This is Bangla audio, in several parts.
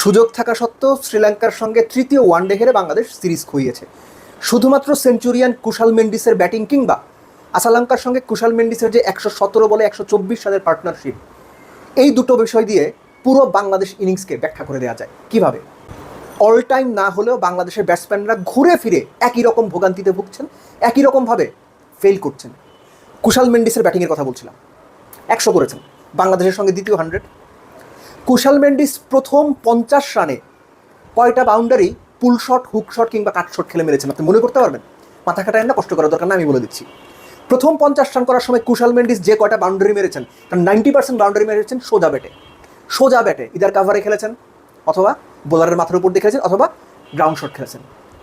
সুযোগ থাকা সত্ত্বেও শ্রীলঙ্কার সঙ্গে তৃতীয় ওয়ানডে হেরে বাংলাদেশ সিরিজ খুইয়েছে। শুধুমাত্র সেঞ্চুরিয়ান কুশাল মেন্ডিসের ব্যাটিং কিংবা আসালঙ্কার সঙ্গে কুশাল মেন্ডিসের যে একশো সতেরো বলে একশো চব্বিশ সালের পার্টনারশিপ, এই দুটো বিষয় দিয়ে পুরো বাংলাদেশ ইনিংসকে ব্যাখ্যা করে দেওয়া যায়। কীভাবে? অল টাইম না হলেও বাংলাদেশের ব্যাটসম্যানরা ঘুরে ফিরে একই রকম ভোগান্তিতে ভুগছেন, একই রকমভাবে ফেল করছেন। কুশাল মেন্ডিসের ব্যাটিংয়ের কথা বলছিলাম। একশো করেছেন। বাংলাদেশের সঙ্গে দ্বিতীয় হান্ড্রেড কুশাল মেন্ডিস প্রথম পঞ্চাশ রানে কয়টা boundary pull shot hook shot কিংবা কাট শট খেলে মেরেছেন? আপনি মনে করতে পারবেন? মাথা খাটায় না, কষ্ট করার দরকার না আমি বলে দিচ্ছি। প্রথম পঞ্চাশ রান করার সময় কুশাল মেন্ডিস যে কয়টা বাউন্ডারি মেরেছেন তার নাইনটি পার্সেন্ট বাউন্ডারি মেরেছেন সোজা ব্যাটে। সোজা ব্যাটে ইদার কাভারে খেলেছেন, অথবা বোলারের মাথার উপর দিয়ে খেলেছেন, অথবা গ্রাউন্ড শট খেলেছেন।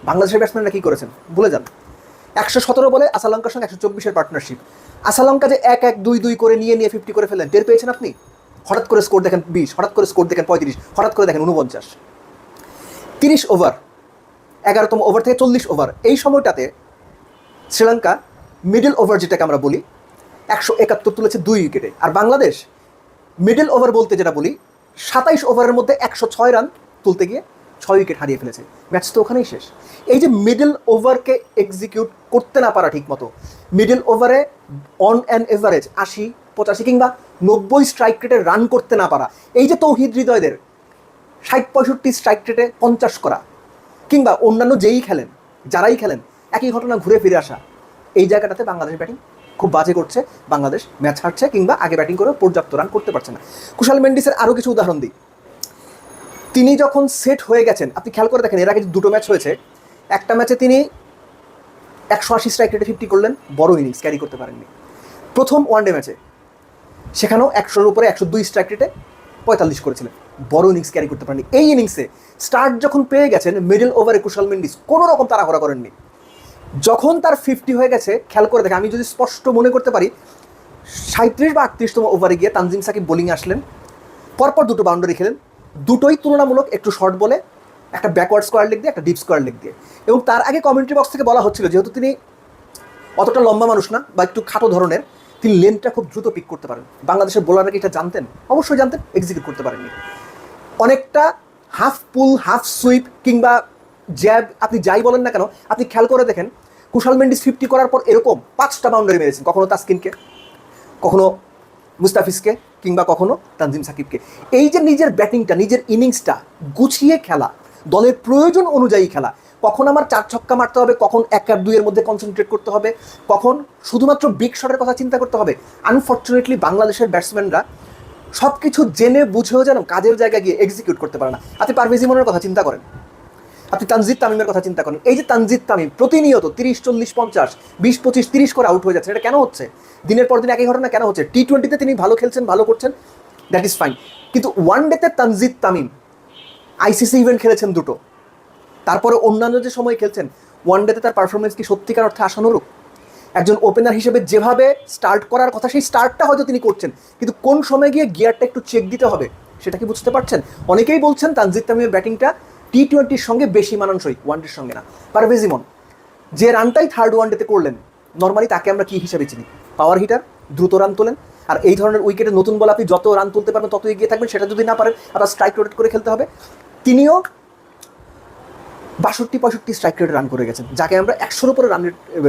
বাংলাদেশের ব্যাটসম্যানরা কী করেছেন? ভুলে যান। একশো সতেরো বলে আসালঙ্কার সঙ্গে একশো চব্বিশের পার্টনারশিপ আসালঙ্কা যে এক এক দুই দুই করে নিয়ে নিয়ে ফিফটি করে ফেলেন টের পেয়েছেন আপনি? হঠাৎ করে স্কোর দেখেন বিশ, হঠাৎ করে স্কোর দেখেন পঁয়ত্রিশ, হঠাৎ করে দেখেন উনপঞ্চাশ তিরিশ ওভার এগারোতম ওভার থেকে চল্লিশ ওভার এই সময়টাতে শ্রীলঙ্কা মিডল ওভার যেটাকে আমরা বলি, একশো একাত্তর তুলেছে দুই উইকেটে। আর বাংলাদেশ মিডল ওভার বলতে যেটা বলি, সাতাইশ ওভারের মধ্যে একশো ছয় রান তুলতে গিয়ে ছয় উইকেট হারিয়ে ফেলেছে। ম্যাচ তো ওখানেই শেষ। এই যে মিডল ওভারকে এক্সিকিউট করতে না পারা ঠিক মতো মিডল ওভারে অন অ্যান এভারেজ আশি পঁচাশি কিংবা নব্বই স্ট্রাইক রেটে রান করতে না পারা। এই যে তৌহিদ হৃদয়দের, ষাট পঁয়ষট্টি স্ট্রাইক রেটে পঞ্চাশ করা, কিংবা অন্যান্য যেই খেলেন, যারাই খেলেন, একই ঘটনা ঘুরে ফিরে আসা, এই জায়গাটাতে বাংলাদেশ ব্যাটিং খুব বাজে করছে। বাংলাদেশ ম্যাচ হারছে কিংবা আগে ব্যাটিং করে পর্যাপ্ত রান করতে পারছে না। কুশাল মেন্ডিসের আরও কিছু উদাহরণ দিই। তিনি যখন সেট হয়ে গেছেন, আপনি খেয়াল করে দেখেন, এর আগে দুটো ম্যাচ হয়েছে, একটা ম্যাচে তিনি একশো আশি স্ট্রাইক রেটে ফিফটি করলেন, বড় ইনিংস ক্যারি করতে পারেননি। প্রথম ওয়ানডে ম্যাচে সেখানেও একশোর উপরে একশো দুই স্ট্রাইক রেটে পঁয়তাল্লিশ করেছিলেন। বড় ইনিংস ক্যারি করতে পারেনি এই ইনিংসে স্টার্ট যখন পেয়ে গেছেন মিডল ওভারে কুশাল মেন্ডিস, কোনো রকম তাড়াহড়া করেননি। যখন তার ফিফটি হয়ে গেছে, খেয়াল করে দেখে আমি যদি স্পষ্ট মনে করতে পারি সাঁত্রিশ বা আটত্রিশতম ওভারে গিয়ে তানজিম সাকিব বোলিং আসলেন। পরপর দুটো বাউন্ডারি খেলেন। দুটোই তুলনামূলক একটু শর্ট বলে একটা ব্যাকওয়ার্ড স্কোয়ার লেগ দিয়ে, একটা ডিপ স্কোয়ার লেগ দিয়ে। এবং তার আগে কমেন্ট্রি বক্স থেকে বলা হচ্ছিল, যেহেতু তিনি অতটা লম্বা মানুষ না বা একটু খাটো ধরনের তিনি লেনটা খুব দ্রুত পিক করতে পারেন। বাংলাদেশের বোলাররা কি এটা জানতেন? অবশ্যই জানতেন এক্সিকিউট করতে পারেননি। অনেকটা হাফ পুল হাফ সুইপ কিংবা জ্যাব আপনি যাই বলেন না কেন, আপনি খেয়াল করে দেখেন, কুশাল মেন্ডিস ফিফটি করার পর এরকম পাঁচটা বাউন্ডারি মেরেছেন। কখনো তাসকিনকে, কখনো মুস্তাফিজকে, কিংবা কখনো তানজিম সাকিবকে। এই যে নিজের ব্যাটিংটা নিজের ইনিংসটা গুছিয়ে খেলা, দলের প্রয়োজন অনুযায়ী খেলা কখন আমার চার ছক্কা মারতে হবে, কখন এক আর দুইয়ের মধ্যে কনসেন্ট্রেট করতে হবে, কখন শুধুমাত্র বিগ শটের কথা চিন্তা করতে হবে। আনফর্চুনেটলি বাংলাদেশের ব্যাটসম্যানরা সব কিছু জেনে বুঝেও যেন কাজের জায়গায় গিয়ে এক্সিকিউট করতে পারে না। আপনি পারভেজ ইমনের কথা চিন্তা করেন? আপনি তানজিদ তামিমের কথা চিন্তা করেন? এই যে তানজিদ তামিম প্রতিনিয়ত তিরিশ, চল্লিশ, পঞ্চাশ, বিশ, পঁচিশ, তিরিশ করে আউট হয়ে যাচ্ছে, এটা কেন হচ্ছে? দিনের পর দিন একই ঘটনা কেন হচ্ছে? টি টোয়েন্টিতে তিনি ভালো খেলছেন, ভালো করছেন দ্যাট ইজ ফাইন কিন্তু ওয়ান ডেতে তানজিদ তামিম আইসিসি ইভেন্ট খেলেছেন দুটো। তারপরে অন্যান্য যে সময় খেলছেন ওয়ান ডেতে তার পারফরমেন্স কি সত্যিকার অর্থে আশানুরূপ? একজন ওপেনার হিসেবে যেভাবে স্টার্ট করার কথা, সেই স্টার্টটা হয়তো তিনি করছেন, কিন্তু কোন সময় গিয়ে গিয়ারটা একটু চেক দিতে হবে, সেটা কি বুঝতে পারছেন? অনেকেই বলছেন তানজিদ তামিমের ব্যাটিংটা টি টোয়েন্টির সঙ্গে বেশি মানানসই ওয়ানডের সঙ্গে না। পারভেজ ইমন, যে রানটাই থার্ড ওয়ানডেতে করলেন নর্মালি তাকে আমরা কী হিসাবে চিনি? পাওয়ার হিটার দ্রুত রান তোলেন, আর এই ধরনের উইকেটে নতুন বল আপনি যত রান তুলতে পারবেন, তত এগিয়ে থাকবেন, সেটা যদি না পারেন আপনার স্ট্রাইক রোটেট করে খেলতে হবে। তিনিও বাষট্টি, পঁয়ষট্টি স্ট্রাইক রেটে রান করে গেছেন, যাকে আমরা একশোর উপরে রান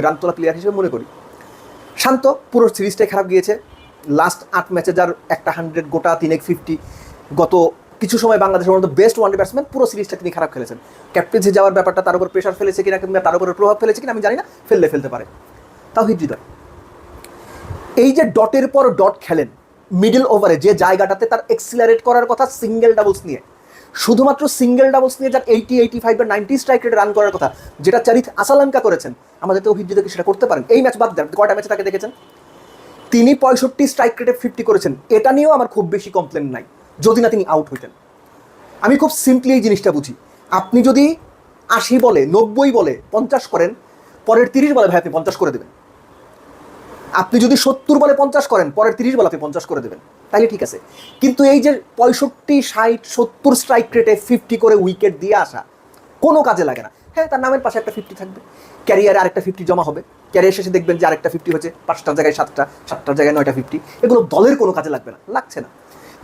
রান তোলা প্লেয়ার হিসেবে মনে করি। শান্ত, পুরো সিরিজটাই খারাপ গিয়েছে। লাস্ট আট ম্যাচে যার একটা হান্ড্রেড গোটা তিনেক ফিফটি গত কিছু সময় বাংলাদেশের মধ্যে বেস্ট ওয়ানডে ব্যাটসম্যান পুরো সিরিজটা তিনি খারাপ খেলেছেন। ক্যাপ্টেন্সি যাওয়ার ব্যাপারটা তার উপর প্রেশার ফেলেছে কিনা কিংবা তার উপরে প্রভাব ফেলেছে কিনা আমি জানি না, ফেললে ফেলতে পারে। তাও হৃদয়। এই যে ডটের পর ডট খেলেন মিডল ওভারে যে জায়গাটাতে তার এক্সিলারেট করার কথা সিঙ্গেল ডাবলস নিয়ে শুধুমাত্র সিঙ্গেল ডাবলস নিয়ে যার এইটি এইটি ফাইভ বা নাইনটি স্ট্রাইক রেটে রান করার কথা, যেটা চারিত আসালাঙ্কা করেছেন, আমাদের তো হৃদয়কে সেটা করতে পারেন? এই ম্যাচ বাদ দেন কটা ম্যাচে তাকে দেখেছেন? তিনি পঁয়ষট্টি স্ট্রাইক রেটে ফিফটি করেছেন, এটা নিয়েও আমার খুব বেশি কমপ্লেন নাই, যদি না তিনি আউট হইতেন। আমি খুব সিম্পলি এই জিনিসটা বুঝি। আপনি যদি আশি বলে, নব্বই বলে পঞ্চাশ করেন, পরের তিরিশ বলে ভাই আপনি পঞ্চাশ করে দেবেন। আপনি যদি সত্তর বলে পঞ্চাশ করেন, পরের তিরিশ বলে আপনি পঞ্চাশ করে দেবেন। তাইলে ঠিক আছে। কিন্তু এই যে পঁয়ষট্টি, ষাট, সত্তর স্ট্রাইক রেটে ফিফটি করে উইকেট দিয়ে আসা, কোনো কাজে লাগে না। হ্যাঁ তার নামের পাশে একটা ফিফটি থাকবে। ক্যারিয়ারে আরেকটা ফিফটি জমা হবে। ক্যারিয়ার শেষে দেখবেন যে আরেকটা ফিফটি হচ্ছে পাঁচটার জায়গায় সাতটা, সাতটার জায়গায় নয়টা ফিফটি এগুলো দলের কোনো কাজে লাগবে না, লাগছে না।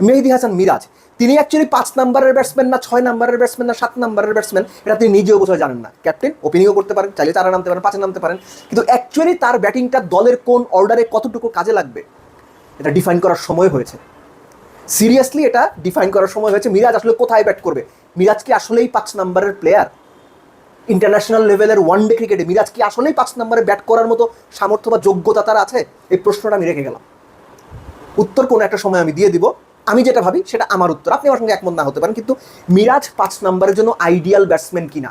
মেহেদি হাসান মিরাজ। তিনি অ্যাকচুয়ালি পাঁচ নাম্বারের ব্যাটসম্যান না, ছয় নাম্বারের ব্যাটসম্যান না, সাত নাম্বারের ব্যাটসম্যান এটা তিনি নিজেও বোঝা জানেন না। ক্যাপ্টেন ওপেনিংও করতে পারেন, চাইলে চারা নামতে পারেন, পাঁচে নামতে পারেন। কিন্তু অ্যাকচুয়ালি তার ব্যাটিংটা দলের কোন অর্ডারে কতটুকু কাজে লাগবে, এটা ডিফাইন করার সময় হয়েছে। সিরিয়াসলি এটা ডিফাইন করার সময় হয়েছে। মিরাজ আসলে কোথায় ব্যাট করবে? মিরাজ কি আসলেই পাঁচ নাম্বারের প্লেয়ার ইন্টারন্যাশনাল লেভেলের ওয়ান ডে ক্রিকেটে মিরাজ কি আসলেই পাঁচ নম্বরে ব্যাট করার মতো সামর্থ্য বা যোগ্যতা তার আছে? এই প্রশ্নটা আমি রেখে গেলাম। উত্তর কোনো একটা সময় আমি দিয়ে দিব। আমি যেটা ভাবি, সেটা আমার উত্তর। আপনি আমার সঙ্গে একমত না হতে পারেন, কিন্তু মিরাজ পাঁচ নম্বরের জন্য আইডিয়াল ব্যাটসম্যান কিনা,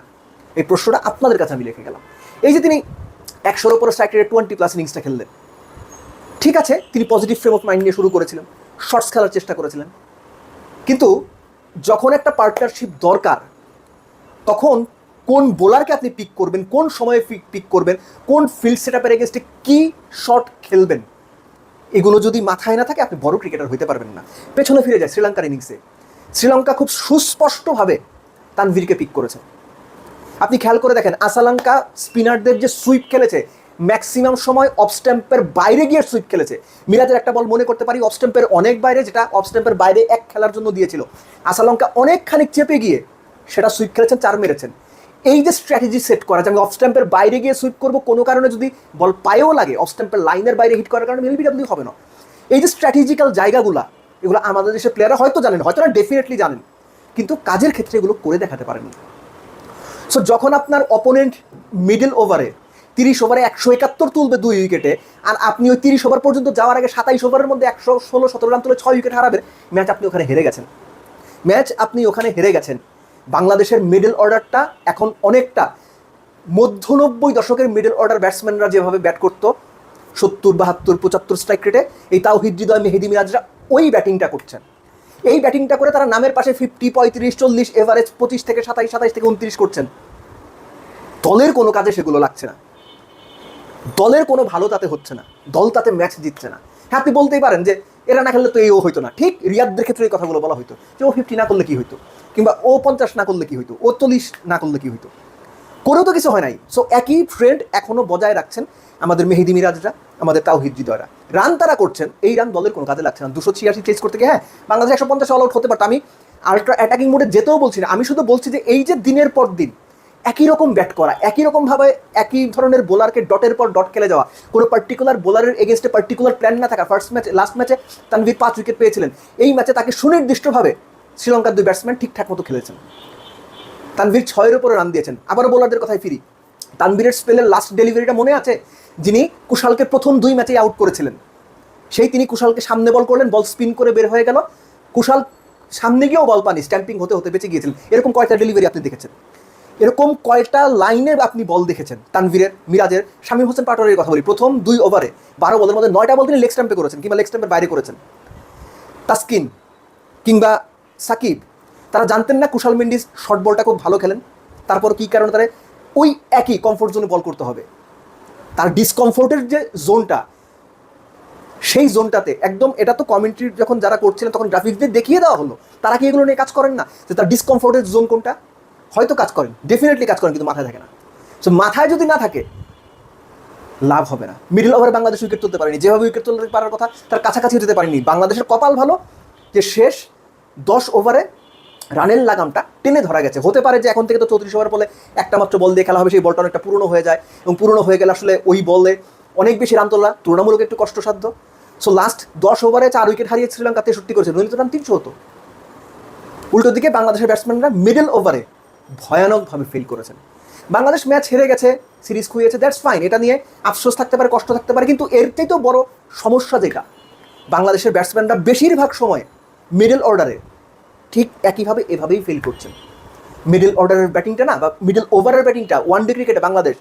এই প্রশ্নটা আপনাদের কাছে আমি রেখে গেলাম। এই যে তিনি একশোর ওপরে স্ট্রাইক রেটে টোয়েন্টি প্লাস ইনিংসটা খেললেন। ঠিক আছে, তিনি পজিটিভ ফ্রেম অফ মাইন্ড নিয়ে শুরু করেছিলেন শর্টস খেলার চেষ্টা করেছিলেন। কিন্তু যখন একটা পার্টনারশিপ দরকার, তখন কোন বোলারকে আপনি পিক করবেন, কোন সময়ে পিক করবেন, কোন ফিল্ড সেট আপের এগেনস্টে কী শট খেলবেন? এগুলো যদি মাথায় না থাকে, আপনি বড় ক্রিকেটার হইতে পারবেন না। পেছনে ফিরে যায় শ্রীলঙ্কার ইনিংসে শ্রীলঙ্কা খুব সুস্পষ্টভাবে তানভীরকে পিক করেছে। আপনি খেয়াল করে দেখেন, আসালঙ্কা স্পিনারদের যে সুইপ খেলেছে ম্যাক্সিমাম সময় অফ স্ট্যাম্পের বাইরে গিয়ে সুইপ খেলেছে। মিরাজের একটা বল মনে করতে পারি অফ স্ট্যাম্পের অনেক বাইরে, যেটা অফ স্ট্যাম্পের বাইরে এক খেলার জন্য দিয়েছিল। আসালঙ্কা অনেকখানি চেপে গিয়ে সেটা সুইপ খেলেছেন, চার মেরেছেন। এই যে স্ট্র্যাটেজি সেট করা যে আমি অফ স্ট্যাম্পের বাইরে গিয়ে সুইপ করব, কোনো কারণে যদি বল পায়েও লাগে অফ স্ট্যাম্পের লাইনের বাইরে হিট করার কারণে এলবিডাব্লিউ হবে না। এই যে স্ট্র্যাটেজিক্যাল জায়গাগুলো, এগুলো আমাদের দেশের প্লেয়াররা হয়তো জানেন, হয়তো না ডেফিনেটলি জানেন, কিন্তু কাজের ক্ষেত্রে এগুলো করে দেখাতে পারেনি সো যখন আপনার অপোনেন্ট মিডল ওভারে তিরিশ ওভারে একশো একাত্তর তুলবে দুই উইকেটে আর আপনি ওই তিরিশ ওভার পর্যন্ত যাওয়ার আগে সাতাইশ ওভারের মধ্যে একশো ষোলো, সতেরো রান তুলে ছয় উইকেট হারাবেন ম্যাচ আপনি ওখানে হেরে গেছেন। ম্যাচ আপনি ওখানে হেরে গেছেন। বাংলাদেশের মিডল অর্ডারটা এখন অনেকটা মধ্যনব্বই দশকের মিডল অর্ডার ব্যাটসম্যানরা যেভাবে ব্যাট করতো, সত্তর, বাহাত্তর, পঁচাত্তর স্ট্রাইক রেটে এই তাও হৃদয়, মেহেদি মিরাজরা ওই ব্যাটিংটা করছেন। এই ব্যাটিংটা করে তারা নামের পাশে ফিফটি পঁয়ত্রিশ, চল্লিশ এভারেজ পঁচিশ থেকে সাতাইশ সাতাইশ থেকে উনত্রিশ করছেন। দলের কোনো কাজে সেগুলো লাগছে না। দলের কোনো ভালো তাতে হচ্ছে না। দল তাতে ম্যাচ জিতছে না। হ্যাঁ আপনি বলতেই পারেন যে এরা না খেললে তো এই ও হইতো না। ঠিক রিয়াদদের ক্ষেত্রে এই কথাগুলো বলা হইতো যে ও ফিফটি না করলে কি হইতো? কিংবা ও পঞ্চাশ না করলে কি হইতো? ও চল্লিশ না করলে কি হইতো? করেও তো কিছু হয় নাই। সো একই ট্রেন্ড এখনও বজায় রাখছেন আমাদের মেহেদি মিরাজরা, আমাদের তাওহিদ হৃদয়রা রান তারা করছেন, এই রান দলের কোনো কাজে লাগছে না। দুশো ছিয়াশি চেস করতে গিয়ে হ্যাঁ বাংলাদেশ একশো পঞ্চাশ অল আউট হতে পারতো। আমি আল্ট্রা অ্যাটাকিং মোডে যেতেও বলছি না। আমি শুধু বলছি যে, এই যে দিনের পর দিন, একই রকম ব্যাট করা, একই রকমভাবে একই ধরনের বোলারকে ডটের পর ডট খেলে যাওয়া, কোনো পার্টিকুলার বোলারের এগেনস্টে পার্টিকুলার প্ল্যান না থাকা ফার্স্ট ম্যাচে লাস্ট ম্যাচে তানভীর পাঁচ উইকেট পেয়েছিলেন। এই ম্যাচে তাকে সুনির্দিষ্টভাবে শ্রীলঙ্কার দুই ব্যাটসম্যান ঠিকঠাক মতো খেলেছেন। তানভীর ছয়ের উপরে রান দিয়েছেন। আবারও বোলারদের কথায় ফিরি। তানভীরের স্পেলের লাস্ট ডেলিভারিটা মনে আছে? যিনি কুশালকে প্রথম দুই ম্যাচেই আউট করেছিলেন। সেই তিনি কুশালকে সামনে বল করলেন বল স্পিন করে বের হয়ে গেল। কুশাল সামনে গিয়েও বল পানি স্ট্যাম্পিং হতে হতে বেঁচে গিয়েছিলেন। এরকম কয়টা ডেলিভারি আপনি দেখেছেন? এরকম কয়টা লাইনে আপনি বল দেখেছেন? তানভীরের, মিরাজের, শামীম হোসেন পাটোয়ারির কথা বলি। প্রথম দুই ওভারে বারো বলের মধ্যে নয়টা বল তিনি লেগ স্ট্যাম্পে করেছেন, কিংবা লেগ স্ট্যাম্পের বাইরে করেছেন। তাস্কিন কিংবা সাকিব, তারা জানতেন না কুশাল মেন্ডিস শর্ট বলটা খুব ভালো খেলেন। তারপর কী কারণে তারা ওই একই কমফোর্ট জোনে বল করতে হবে? তার ডিসকমফোর্টের যে জোনটা সেই জোনটাতে একদম এটা তো কমেন্ট্রি যখন যারা করছিলেন, তখন গ্রাফিক্সদের দেখিয়ে দেওয়া হলো। তারা কি এগুলো নিয়ে কাজ করেন না? যে তার ডিসকমফোর্টের জোন কোনটা? হয়তো কাজ করেন ডেফিনেটলি কাজ করেন, কিন্তু মাথায় থাকে না। সো মাথায় যদি না থাকে, লাভ হবে না। মিডল ওভারে বাংলাদেশ উইকেট তুলতে পারেনি। যেভাবে উইকেট তুলতে পারার কথা, তার কাছাকাছি যেতে পারেনি। বাংলাদেশের কপাল ভালো, যে শেষ দশ ওভারে রানের লাগামটা টেনে ধরা গেছে। হতে পারে যে এখন থেকে তো চৌত্রিশ ওভার বলে একটা মাত্র বল দিয়ে খেলা হবে, সেই বলটা অনেকটা পুরনো হয়ে যায় এবং পুরনো হয়ে গেলে আসলে ওই বলে অনেক বেশি রান তোলা তুলনামূলক একটু কষ্টসাধ্য। সো লাস্ট দশ ওভারে চার উইকেট হারিয়ে শ্রীলঙ্কা তেষট্টি করেছে। নইলে তো রান তিনশো হতো। উল্টো দিকে বাংলাদেশের ব্যাটসম্যানরা মিডল ওভারে ভয়ানকভাবে ফিল করেছেন। বাংলাদেশ ম্যাচ হেরে গেছে সিরিজ খুইয়েছে দ্যাটস ফাইন এটা নিয়ে আফসোস থাকতে পারে, কষ্ট থাকতে পারে, কিন্তু এর চাইতেও বড় সমস্যা যেটা, বাংলাদেশের ব্যাটসম্যানরা বেশিরভাগ সময় মিডল অর্ডারে ঠিক একইভাবে এভাবেই ফিল করছেন। মিডল অর্ডারের ব্যাটিংটা না বা মিডল ওভারের ব্যাটিংটা ওয়ান ডে ক্রিকেটে বাংলাদেশ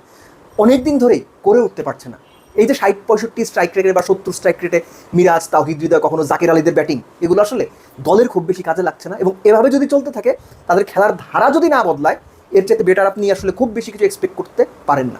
অনেক দিন ধরেই করে উঠতে পারছে না। এই যে ষাট, পঁয়ষট্টি স্ট্রাইক রেটে বা সত্তর স্ট্রাইক রেটে মিরাজ তাহিদ হৃদয়, কখনো জাকির আলীদের ব্যাটিং এগুলো আসলে দলের খুব বেশি কাজে লাগছে না। এবং এভাবে যদি চলতে থাকে, তাদের খেলার ধারা যদি না বদলায়, এর চাইতে বেটার আপনি আসলে খুব বেশি কিছু এক্সপেক্ট করতে পারেন না।